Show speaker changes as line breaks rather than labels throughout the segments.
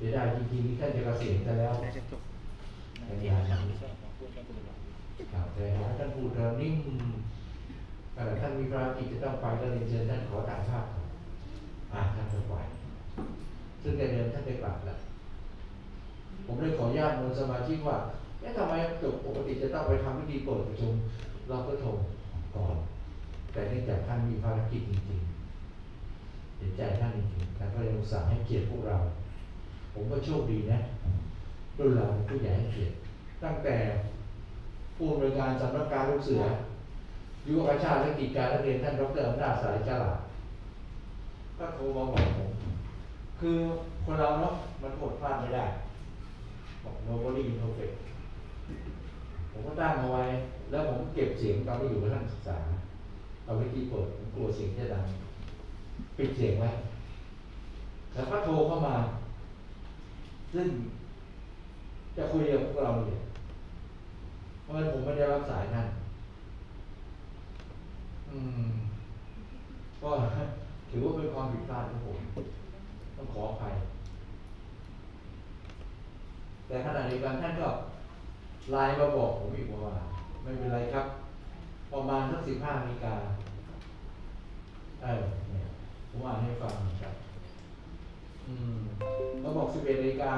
เดี๋ยวได้จริงๆที่ท่านจะเกษียณกันแล้ว
น่าจะจบ
ในงานนี้ครับแต่ท่านพูดเรานิ่งแต่ท่านมีภารกิจจะต้องไปก็เรียนเชิญท่านขอถ่ายภาพอ่าท่านจะไปซึ่งในเดือนท่านได้กลับแล้วผมเลยขออนุญาตมวลสมาชิกว่าเอ๊ะทำไมจบปกติจะต้องไปทำพิธีเปิดประชุมเราก็โทรก่อน แต่เนื่องจากท่านมีภารกิจจริงๆเห็นใจท่านจริงๆท่านก็เลยอุตส่าห์ให้เกียรติพวกเรา ผมก็โชคดีนะรุ่นเราผู้ใหญ่ให้เกียรติตั้งแต่ผู้อำนวยการสำนักการลูกเสือ ยุวกชาติและกิจการนักเรียนท่านดรอำนาจสายฉลาก็โทรมาบอกผมคือคนเราเนาะมันอดพลาดไม่ได้บอก nobody is perfect ผมก็ตั้งเอาไว้ แล้วผมเก็บเสียงตอนที่อยู่กับท่านศึกษา เอาไว้ที่เปิดผมกลัวเสียงจะดัง ปิดเสียงไว้ แล้วก็โทรเข้ามา ซึ่งจะคุยกับพวกเราเนี่ยเพราะฉะนั้นผมไม่ได้รับสายท่านอืม ก็ถือว่าเป็นความผิดพลาดของผม ต้องขออภัย แต่ขณะเดียวกันท่านก็ไลน์มาบอกผมอีกว่า ไม่เป็นไรครับ ประมาณสักสิบห้านาฬิกาเออเนี่ยผมอ่านให้ฟังนะครับ 11นาฬิกา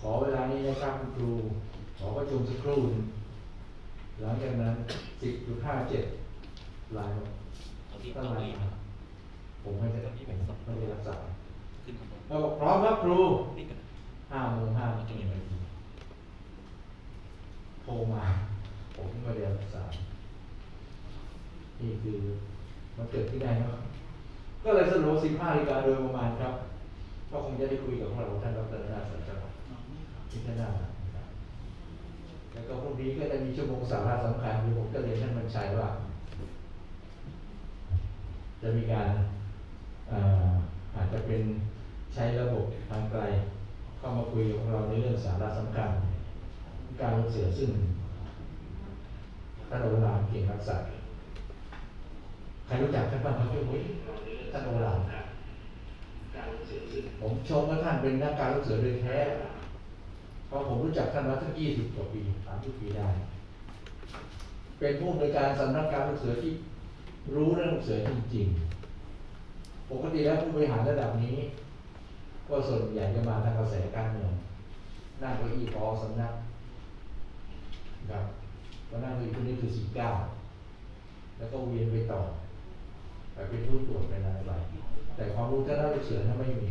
ขอเวลานี้นะครับคุณครู ขอประชุมสักครู่หลังจากนั้น10.57ลา
ย
ก็ลายผมไม่ได้ไม่ได้รับสายเราพร้อมครับครูห้าโมงห้าโทรมา ผมไม่ได้รับสายนี่คือมันเกิดที่ไหนเนาะก็เลยสรุป15นาฬิกาโดยประมาณครับ ก็คงจะได้คุยกับพวกเราท่านดรนาสัจจวัฒน์ที่ท่านน่านะครับแล้วก็พรุ่งนี้ก็จะมีชั่วโมงสาระสำคัญที่ผมก็เรียนท่านบรรชัยว่า จะมีการเอ่อาจจะเป็นใช้ระบบทางไกลเข้ามาคุยกับเราในเรื่องสาระสำคัญ การเสือซึ่งท่านโอฬารเก่งรักษาใครรู้จักท่านบ้างครับพี่มุ้ยท่านโอฬาร ผมชมว่าท่านเป็นนักการลูกเสือโดยแท้ เพราะผมรู้จักท่านมาตั้งยี่สิบกว่าปีสามสิบปีได้ เป็นผู้อำนการสำนักการลูกเสือที่รู้เรื่องลูกเสือจริง ๆ ปกติแล้วผู้บริหารระดับนี้ ก็ส่วนใหญ่จะมาทางกระแสการเมืองนั่งเก้าอี้พอสำนักครับก็นั่งเก้าอี้คนนี้คือสี่เก้าแล้วก็เวียนไปต่อไปเป็นผู้ตรวจเป็นอะไรไป ความรู้ทางด้านลูกเสือนั้นไม่มี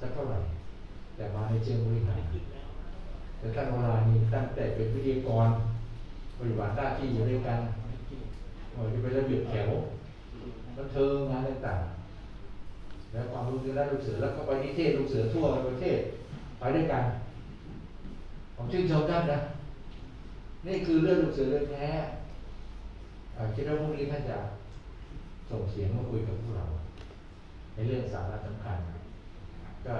สักเท่าไหร่ แต่มาในเชิงบริหารแต่ท่านโอฬานี่ตั้งแต่เป็นวิทยากรปฏิบัติหน้าที่อยู่ด้วยกันโอ้ยจะเป็นระเบียบแถวบันเทิงงานต่างๆ แล้วความรู้ทางด้ลูกเสือแล้วก็ไปนิเทศลูกเสือทั่วประเทศไปด้วยกัน ผมชื่นชมท่านนะ นี่คือเรื่องลูกเสือเรื่องแท้คิดว่าพรุ่งนี้ท่านจะส่งเสียงมาคุยกับพวกเรา ในเรื่องสาระสำคัญ ก็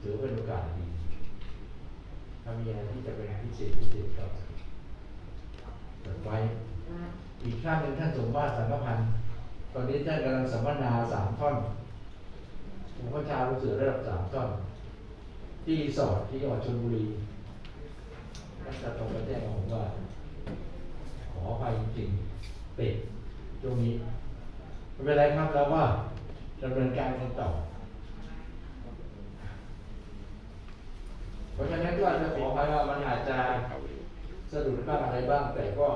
ถือเป็นโอกาสดีถ้ามีอะไรที่จะเป็นพิเศษพิเศษก็เปิดไว้ อีกท่านหนึ่งท่านสมบัติสังฆพันธ์ตอนนี้ท่านกำลังสัมมนาสามท่อนผมก็ชาวลูกเสือระดับสามท่อน ที่สอร์ทที่จังหวัดชลบุรีท่านจะตรงมาแจ้งผมว่า ขอไปจริงๆติดช่วงนี้ไม่เป็นไรครับเราว่า ดำเนินการกันต่อ เพราะฉะนั้นก็อาจจะขออภัยว่ามันอาจจะสะดุดบ้างอะไรบ้าง แต่ก็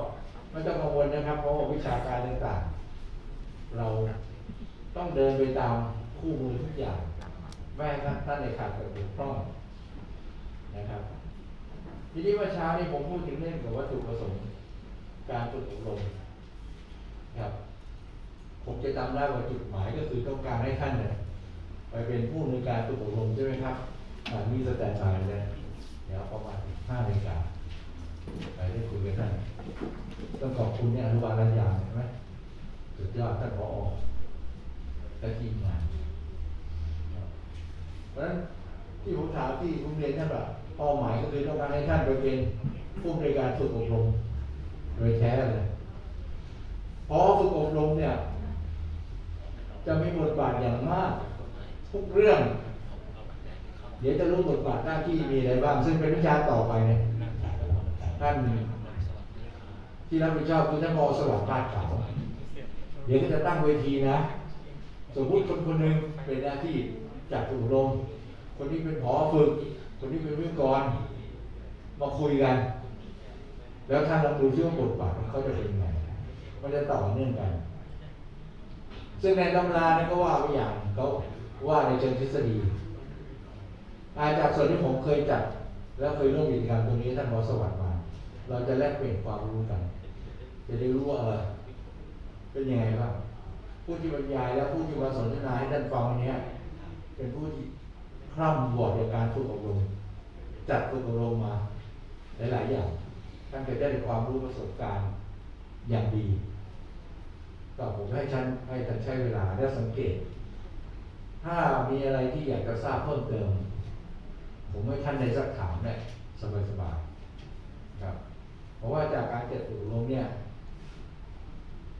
ไม่ต้องกังวลนะครับ เพราะว่าวิชาการต่างๆ เราต้องเดินไปตามคู่มือทุกอย่างแม่ให้ท่านในขาดกับถูกต้องนะครับ ทีนี้ว่าเช้านี้ผมพูดถึงเรื่องของวัตถุประสงค์ การฝึกอบรมครับ ผมจะจำได้ว่าจุดหมายก็คือต้องการให้ท่านเนี่ยไปเป็นผู้ในการฝึกอบรมใช่ไหมครับมีสแตนบายเลยเดี๋ยวประมาณห้านาฬิกาไปได้คุยกับท่านต้องขอบคุณเนี่ยอนุบาลรัญญาใช่ไหมสุดยอดท่านผอและทีมงานเพราะฉะนั้นที่ผมถามที่ผมเรียนท่านว่าเป้าหมายก็คือต้องการให้ท่านไปเป็นผู้ในการฝึกอบรมโดยแท้เลยพอฝึกอบรมเนี่ย จะมีบทบาทอย่างมาก ทุกเรื่อง เดี๋ยวจะรู้บทบาทหน้าที่มีอะไรบ้าง ซึ่งเป็นวิชาต่อไปเนี่ยท่านที่รับผิดชอบคือท่านมอสวัสดิ์พาขาวเดี๋ยวก็จะตั้งเวทีนะ สมมติคนคนหนึ่งเป็นหน้าที่จากอบรมคนนี้เป็นผอฝึก คนนี้เป็นวิทยกร มาคุยกัน แล้วท่านลองดูซิว่าบทบาทเขาจะเป็นยังไงมันจะต่อเนื่องกัน ซึ่งในตำราเนี่ยก็ว่าไปอย่างเขาว่าในเชิงทฤษฎีอาจากส่วนที่ผมเคยจัด แล้วเคยร่วมกิจกรรมตรงนี้ท่านมอสวัสดิ์มา เราจะแลกเปลี่ยนความรู้กัน จะได้รู้ว่าเออเป็นยังไงบ้างผู้ที่บรรยายและผู้ที่มาสนทนาให้ท่านฟังวันนี้เป็นผู้ที่คร่ำวอดในการฝึกอบรมจัดฝึกอบรมมาหลาย ๆ อย่างท่านก็ได้ความรู้ประสบการณ์อย่างดี ก็ผมให้ท่านให้ท่านใช้เวลาและสังเกต ถ้ามีอะไรที่อยากจะทราบเพิ่มเติม ผมให้ท่านได้สักถามเนี่ยสบายๆครับ เพราะว่าจากการเกิดอบรมเนี่ย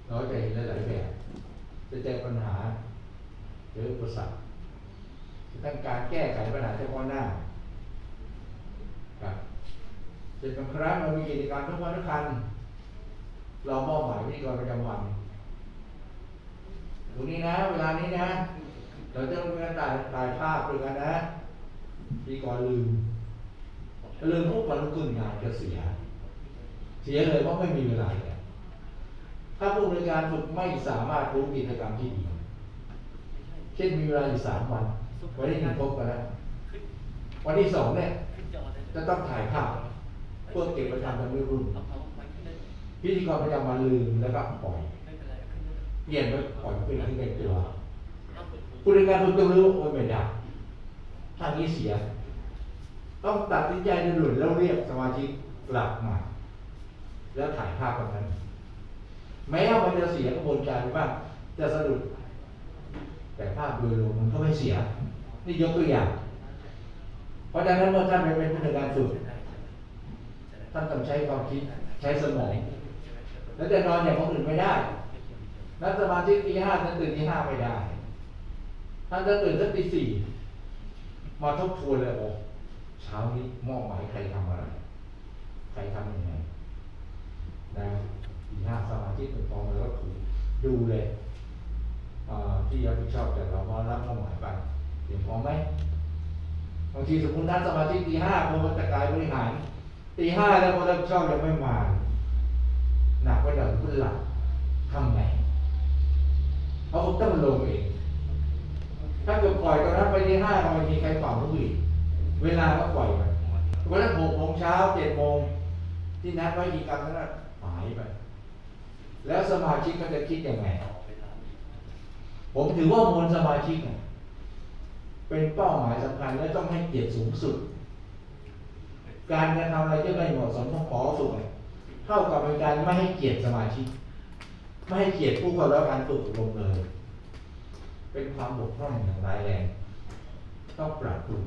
เราจะเห็นหลายๆแบบจะเจอปัญหาเจออุปสรรคทั้งการแก้ไขปัญหาเฉพาะหน้าครับเป็นบางครั้งเรามีกิจกรรมทุกวันทุกคัน เรามอบหมายพิธีกรประจำวัน ตรงนี้นะ เวลานี้นะ เราจะมีการถ่ายถ่ายภาพด้วยกันนะพิธีกรลืมลืมพวกวันรุ่งขึ้นงานจะเสีย เสียเลยเพราะไม่มีเวลาเนี่ยถ้าผู้บริการฝึกไม่สามารถรู้กิจกรรมที่ดีเช่นมีเวลาอยู่สามวันวันที่หนึ่งพบกันแล้ววันที่สองเนี่ย จะต้องถ่ายภาพเพื่อเก็บไว้ทำเป็นรุ่นพิธีกรประจำวันลืมแล้วก็ปล่อย เปลี่ยนไปปล่อยเป็นที่เป็นตัวผู้บริการฝึกต้องรู้ว่าโอ้ยไม่ได้ทางนี้เสีย ต้องตัดสินใจในหลุดแล้วเรียกสมาชิกกลับมาแล้วถ่ายภาพแบบนั้น แม้ว่ามันจะเสียกระบวนการไปบ้างจะสะดุด แต่ภาพโดยรวมมันก็ไม่เสีย นี่ยกตัวอย่าง เพราะฉะนั้นเมื่อท่านไปเป็นผู้ในวยการฝึกท่านต้องใช้ความคิดใช้สมองแล้วจะนอนอย่างคนอื่นไม่ได้ นักสมาธิตีห้าท่านตื่นตีห้าไม่ได้ท่านจะตื่นสักตีสี่มาทบทวนเลยโอ้เช้านี้มอบหมายใครทำอะไร ใครทำยังไงนะตีห้าสมาธิตื่นพร้อมแล้วก็คือดูเลยที่รับผิดชอบจากเราว่ารับมอบหมายไปเตรียมพร้อมไหมบางทีสมมติท่านสมาธิตีห้าพอมันจะกลายบริหารตีห้าแล้วคนรับผิดชอบยังไม่มาหนักไปหน่อยเพื่อนหลับทำไง เพราะผมต้องลงเอง ถ้าเกิดปล่อยตอนนั้นไปที่ห้ามันมีใครเป่าลูกอีก เวลาก็ปล่อยไปวันนั้นหกโมงเช้าเจ็ดโมงที่นัดไว้อีกกรรมนั้นหายไป แล้วสมาชิกก็จะคิดยังไง ผมถือว่ามวลสมาชิกเป็นเป้าหมายสำคัญและต้องให้เกียรติสูงสุด การกระทำอะไรที่ไม่เหมาะสมของขอฝึกเนี่ยเท่ากับเป็นการไม่ให้เกียรติสมาชิก ไม่ให้เกียรติผู้เข้ารับการฝึกอบรมเลย เป็นความบกพร่องอย่างร้ายแรง ต้องปรับปรุง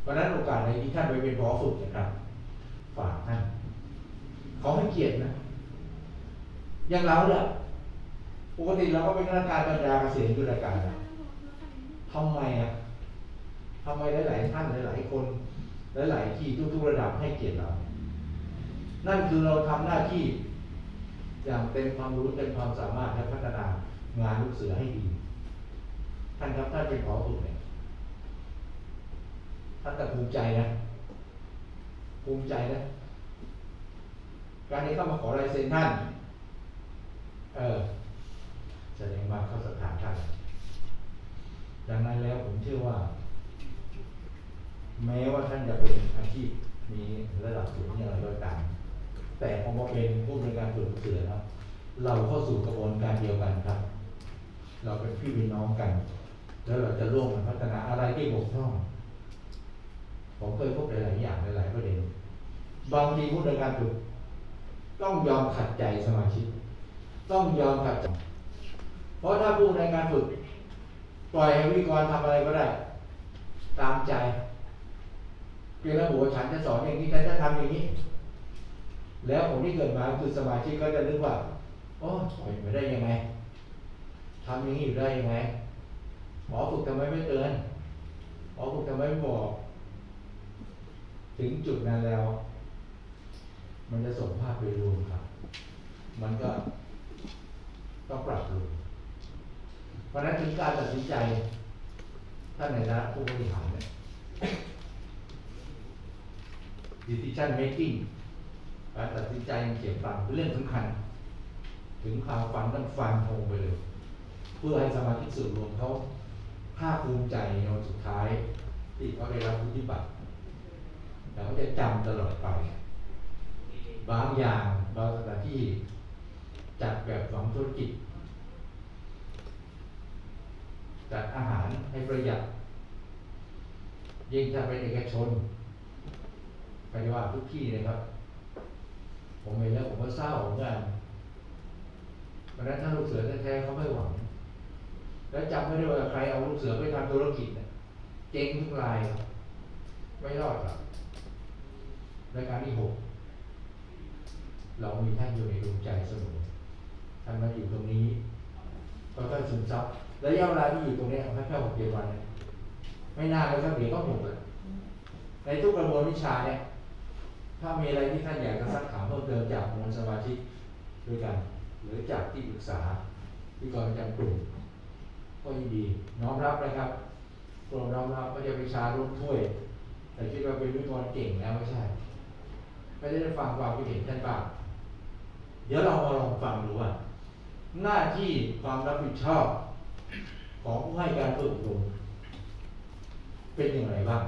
เพราะนั้นโอกาสในที่ท่านไปเป็นพอฝึกนะครับ ฝากท่านขอให้เกียรตินะ อย่างเราเนี่ยปกติเราก็เป็นข้าราชการบรรดาเกษียณอยู่รายการนะทำไมอะทำไมหลาย ๆ ท่านหลาย ๆ คนหลาย ๆ ที่ทุก ๆ ระดับให้เกียรติเรา นั่นคือเราทำหน้าที่ อย่างเต็มความรู้เต็มความสามารถและพัฒนางานลูกเสือให้ดี ท่านครับท่านเป็นขอฝึกเนี่ยท่านแต่ภูมิใจนะภูมิใจนะ การที่เข้ามาขอลายเซ็นท่าน เออแสดงว่าเข้าสถานท่านดังนั้นแล้วผมเชื่อว่า แม้ว่าท่านจะเป็นอาชีพมีระดับสูงอย่างไรก็ตาม แต่พอมาเป็นผู้บริการฝึกเสือแล้วเราเข้าสู่กระบวนการเดียวกันครับ เราเป็นพี่เป็นน้องกัน แล้วเราจะร่วมกันพัฒนาอะไรที่บกพร่องผมเคยพบหลายๆอย่างหลายๆประเด็นบางทีผู้บริการฝึกต้องยอมขัดใจสมาชิก ต้องยอมขัดใจ เพราะถ้าผู้ในการฝึกปล่อยให้วิกรทำอะไรก็ได้ ตามใจเพียงแล้วบอกว่าฉันจะสอนอย่างนี้ฉันจะทำอย่างนี้ แล้วผลที่เกิดมาคือสมาชิกก็จะนึกว่าโอ้ปล่อยไปได้ยังไงทำอย่างนี้อยู่ได้ยังไงหมอฝึกทำไมไม่เตือนอ๋อผมจะไมไม่บอก ถึงจุดนั้นแล้ว มันจะส่งภาพไปรวมครับ มันก็ต้องปรับปรุงเพราะฉะนั้นถึงการตัดสินใจท่านในฐานะผู้บริหารเนี่ย decision making การตัดสินใจเฉียบพลันเป็นเรื่องสำคัญ ถึงข่าวฝันต้องฟันธงไปเลย เพื่อให้สมาชิกส่วนรวมเขาภาคภูมิใจในวันสุดท้าย ที่เขาได้รับวุฒิบัตรแต่เขาจะจำตลอดไป บางอย่างบางสถานที่จัดแบบของธุรกิจ จัดอาหารให้ประหยัด ยิ่งถ้าเป็นเอกชนไปว่าทุกที่เลยครับ ผมเห็นแล้วผมก็เศร้าเหมือนกันเพราะนั้นถ้าลูกเสือแท้ๆเขาไม่หวัง แล้วจำไม่ได้ว่าใครเอาลูกเสือไปทำธุรกิจเนี่ยเจ๊งทุกรายไม่รอดครับรายการที่หกเรามีท่านอยู่ในดวงใจเสมอท่านมาอยู่ตรงนี้ก็ค่อยซึมซับระยะเวลาที่อยู่ตรงนี้ยแค่แค่หกเจ็ดวัน ไม่นานเลยครับเดี๋ยวก็หมดเลยในทุกกระบวนวิชาเนี่ย ถ้ามีอะไรที่ท่านอยากจะซักถามเพิ่มเติมจากมวลสมาชิกด้วยกัน หรือจากที่ปรึกษาที่กรประจำกลุ่มก็ยินดีน้อมรับนะครับกลุ่มน้อมรับไม่ใช่วิชาลุ้ถ้วย แต่คิดว่าเป็นวิทยากรเก่งแล้วไม่ใช่ไม่ได้ฟังความคิดเห็นท่านบ้างเดี๋ยวเรามาลองฟังดูว่า หน้าที่ความรับผิดชอบ ของผู้ให้การฝึกอบรมเป็นอย่างไรบ้าง